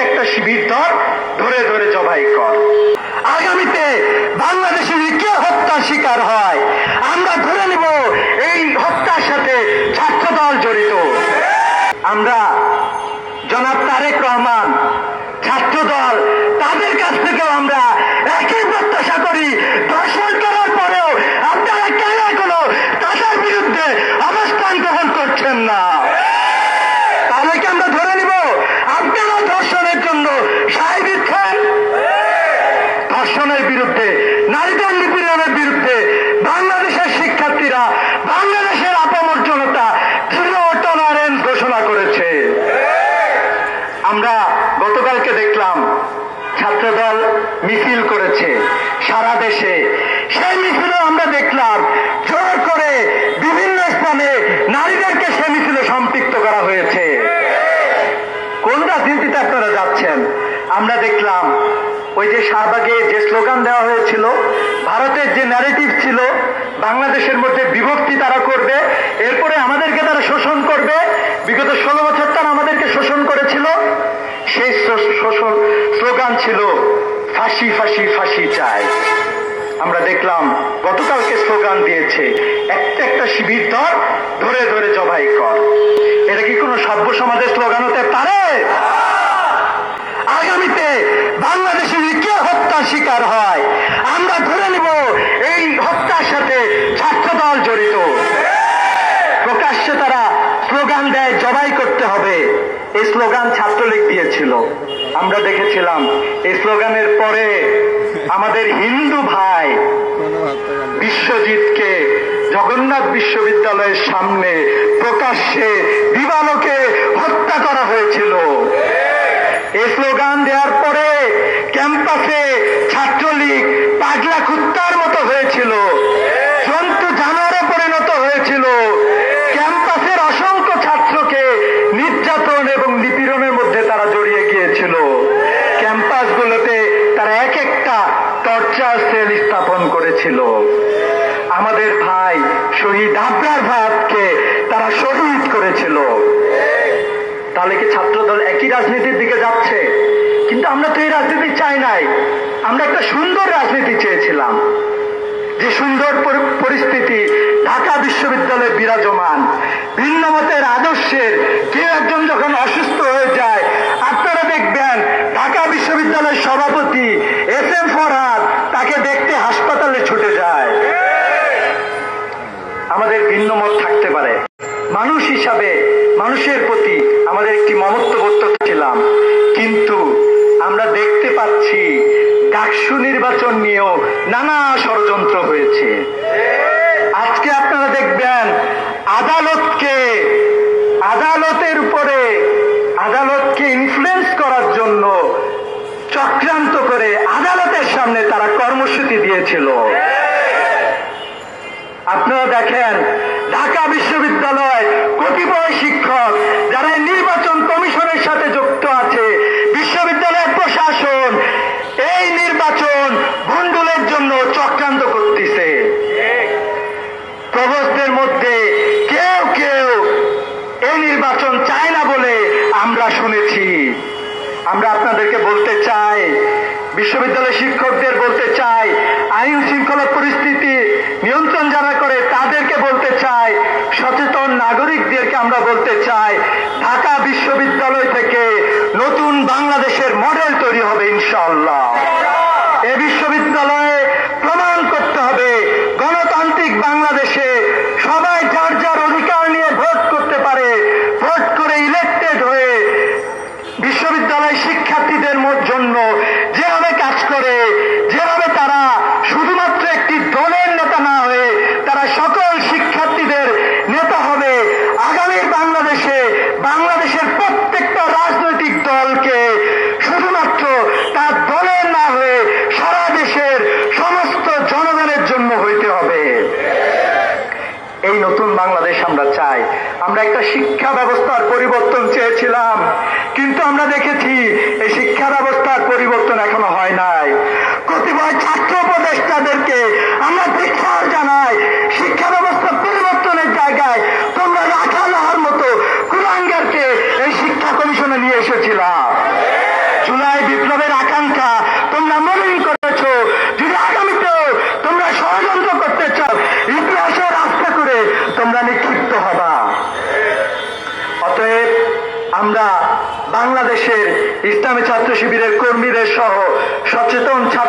একটা শিবির ধর, ধরে ধরে জবাই কর। আগামীতে বাংলাদেশের কে হত্যা হত্যার শিকার হয়? আমরা ধরে নেব এই হত্যার সাথে ছাত্র দল জড়িত। আমরা জনাব তারেক রহমান ছাত্রদল তাদের কাছ থেকেও আমরা একই প্রত্যাশা করি দর্শন করার পরেও আপনারা কেন এখনও তাদের বিরুদ্ধে অবস্থান গ্রহণ করছেন না তাদেরকে আমরা ধরে নিব আপনারা ধর্ষণের জন্য সাই দিচ্ছেন ধর্ষণের বিরুদ্ধে নারীদের নিপীড়নের বিরুদ্ধে বাংলাদেশের শিক্ষার্থীরা বাংলাদেশের আপামর জনতা জিরো টলারেন্স ঘোষণা করেছে আমরা গতকালকে দেখলাম ছাত্রদল মিছিল করেছে সারা দেশে। সেই মিছিলে আমরা দেখলাম। জোর করে বিভিন্ন স্থানে নারীদেরকে সে মিছিলে সম্পৃক্ত করা হয়েছে। কোন রাজনীতিতে আপনারা যাচ্ছেন? আমরা দেখলাম ওই যে শাহবাগে যে স্লোগান দেওয়া হয়েছিল, ভারতের যে ন্যারেটিভ ছিল, বাংলাদেশের মধ্যে বিভক্তি তারা করবে, এরপরে আমাদেরকে তারা শোষণ করবে। বিগত ষোলো বছর তারা আমাদেরকে শোষণ করেছিল। সেই শোষণ স্লোগান ছিল ফাঁসি ফাঁসি ফাঁসি চাই। আমরা দেখলাম, গতকালকে স্লোগান দিয়েছে, একটা একটা শিবির ধর ধরে ধরে জবাই কর। এটা কি কোনো সভ্য সমাজের স্লোগান হতে পারে? আগামীতে বাংলাদেশে যদি কেউ হত্যার শিকার হয়। আমরা ধরে নেব এই হত্যার সাথে ছাত্রদল জড়িত। প্রকাশ্যে তারা স্লোগান দেয়, জবাই করতে হবে। এই স্লোগান ছাত্রলীগ দিয়েছিল। আমরা দেখেছিলাম। এই স্লোগানের পরে আমাদের হিন্দু ভাই বিশ্বজিৎকে জগন্নাথ বিশ্ববিদ্যালয়ের সামনে প্রকাশ্যে দিবালোকে হত্যা করা হয়েছিল। এই স্লোগান দেওয়ার পরে ক্যাম্পাসে ছাত্রলীগ পাগলা কুত্তার টর্চার সেল স্থাপন করেছিল। আমাদের ভাই শহীদ আবরার ভাতকে তারা শহীদ করেছিল। তাহলে কি ছাত্রদল একই রাজনীতির দিকে যাচ্ছে? কিন্তু আমরা তো এই রাজনীতি চাই নাই। আমরা একটা সুন্দর রাজনীতি চেয়েছিলাম। যে সুন্দর পরি- পরিস্থিতি ঢাকা বিশ্ববিদ্যালয়ে বিরাজমান। ভিন্ন মতের আদর্শের কেউ একজন যখন অসুস্থ নির্বাচন নিয়েও নানা ষড়যন্ত্র হয়েছে। আজকে আপনারা দেখবেন, আদালতকে, আদালতের উপরে, আদালতকে ইনফ্লুয়েন্স করার জন্য চক্রান্ত করে আদালতের সামনে তারা কর্মসূচি দিয়েছিল। আপনারা দেখেন, ঢাকা বিশ্ববিদ্যালয় কতিপয় শিক্ষক যারা নির্বাচন কমিশনের সাথে যুক্ত আছে, বিশ্ববিদ্যালয়ের প্রশাসন এই নির্বাচন ভণ্ডুলের জন্য চক্রান্ত করতেছে প্রভোস্টদের মধ্যে কেউ কেউ এই নির্বাচন চায় না বলে আমরা শুনেছি। আমরা আপনাদেরকে বলতে চাই বিশ্ববিদ্যালয় শিক্ষকদের বলতে চাই, আইন শৃঙ্খলা পরিস্থিতি নিয়ন্ত্রণ যারা করে তাদেরকে বলতে চাই, সচেতন নাগরিকদেরকে আমরা বলতে চাই, ঢাকা বিশ্ববিদ্যালয় থেকে নতুন বাংলাদেশের মডেল তৈরি হবে ইনশাল্লাহ এ বিশ্ববিদ্যালয়ে প্রমাণ করতে হবে গণতান্ত্রিক বাংলাদেশে সবাই যার যার অধিকার নিয়ে ভোট করতে পারে ভোট করে ইলেক্টেড হয়ে বিশ্ববিদ্যালয় শিক্ষার্থীদের মোট জন্য যেভাবে কাজ করে যেভাবে তারা শুধুমাত্র একটি দলের নেতা না হয়ে তারা সকল শিক্ষার্থীদের নেতা হবে আগামীর বাংলাদেশে বাংলাদেশের প্রত্যেকটা রাজনৈতিক দলকে শুধুমাত্র তার দলের না হয়ে সারা দেশের সমস্ত জনগণের জন্য হইতে হবে এই নতুন বাংলাদেশ আমরা চাই। আমরা একটা শিক্ষা ব্যবস্থার পরিবর্তন চেয়েছিলাম, কিন্তু আমরা দেখেছি এই শিক্ষা ব্যবস্থার পরিবর্তন এখনও হয় নাই। কতিপয় ছাত্র উপদেষ্টাদেরকে আমরা ধিক্ষার জানাই, শিক্ষা ব্যবস্থা পরিবর্তনের জায়গায় তোমরা রাখা লাহার মতো কুলাঙ্গারকে এই শিক্ষা কমিশনে নিয়ে এসেছিলাম। ইসলামী ছাত্র শিবিরের কর্মীদের সহ সচেতন ছাত্র